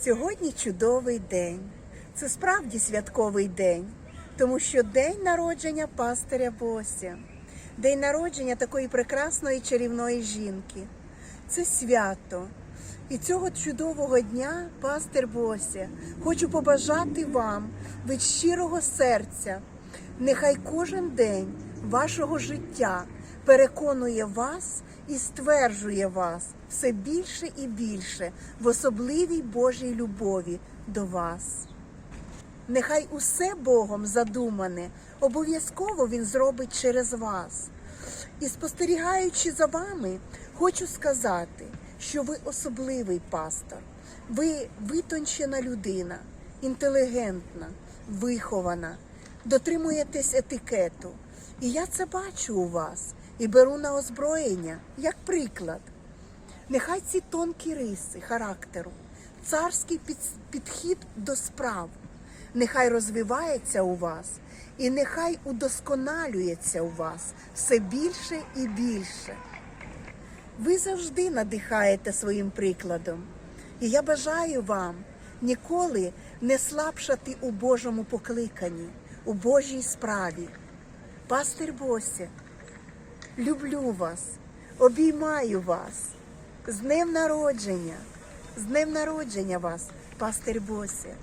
Сьогодні чудовий день. Це справді святковий день, тому що день народження пастиря Бося, день народження такої прекрасної чарівної жінки. Це свято. І цього чудового дня, пастир Бося, хочу побажати вам від щирого серця. Нехай кожен день вашого життя переконує вас і стверджує вас все більше і більше в особливій Божій любові до вас. Нехай усе Богом задумане, обов'язково Він зробить через вас. І спостерігаючи за вами, хочу сказати, що ви особливий пастор, ви витончена людина, інтелігентна, вихована, дотримуєтесь етикету. І я це бачу у вас і беру на озброєння як приклад. Нехай ці тонкі риси характеру, царський підхід до справ, нехай розвивається у вас і нехай удосконалюється у вас все більше і більше. Ви завжди надихаєте своїм прикладом. І я бажаю вам ніколи не слабшати у Божому покликанні, у Божій справі. Пастир Бося, люблю вас, обіймаю вас. З днем народження, з днем народження вас, пастир Бося.